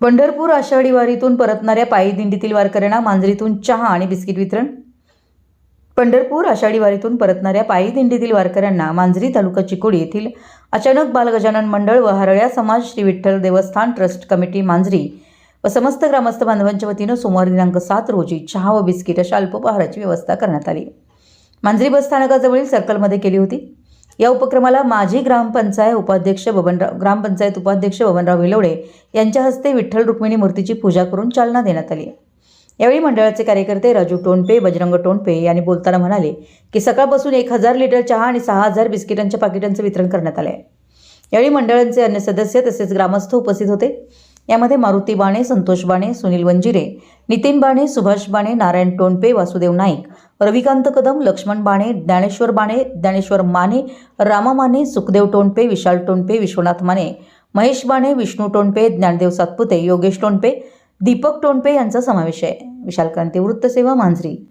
पंढरपूर आषाढी वारीतून परतणाऱ्या पायी दिंडीतील वारकऱ्यांना मांजरीतून चहा आणि बिस्किट वितरण. पंढरपूर आषाढी वारीतून परतणाऱ्या पायी दिंडीतील वारकऱ्यांना मांजरी तालुका चिकोडी येथील अचानक बालगजानन मंडळ व हरळ्या समाज श्री विठ्ठल देवस्थान ट्रस्ट कमिटी मांजरी व समस्त ग्रामस्थ बांधवांच्या वतीनं सोमवार दिनांक सात रोजी चहा व बिस्किट अशा अल्पोपहाराची व्यवस्था करण्यात आली. मांजरी बस स्थानकाजवळील सर्कलमध्ये केली होती. या उपक्रमाला माजी ग्रामपंचायत उपाध्यक्ष बबनराव ग्रामपंचायत उपाध्यक्ष बबनराव विलवडे यांच्या हस्ते विठ्ठल रुक्मिणी मूर्तीची पूजा करून चालना देण्यात आली. यावेळी मंडळाचे कार्यकर्ते राजू टोनपे बजरंग टोनपे यांनी बोलताना म्हणाले की सकाळपासून एक हजार लिटर चहा आणि सहा हजार बिस्किटांच्या पाकिटांचं वितरण करण्यात आलं आहे यावेळी मंडळांचे अन्य सदस्य तसेच ग्रामस्थ उपस्थित होते. यामध्ये मारुती बाणे संतोष बाणे सुनील वंजिरे नितीन बाणे सुभाष बाणे नारायण टोणपे वासुदेव नाईक रविकांत कदम लक्ष्मण बाणे ज्ञानेश्वर बाणे ज्ञानेश्वर माने रामा माने सुखदेव टोणपे विशाल टोणपे विश्वनाथ माने महेश बाणे विष्णू टोणपे ज्ञानदेव सातपुते योगेश टोणपे दीपक टोणपे यांचा समावेश आहे. विशाल क्रांती वृत्तसेवा मांजरी.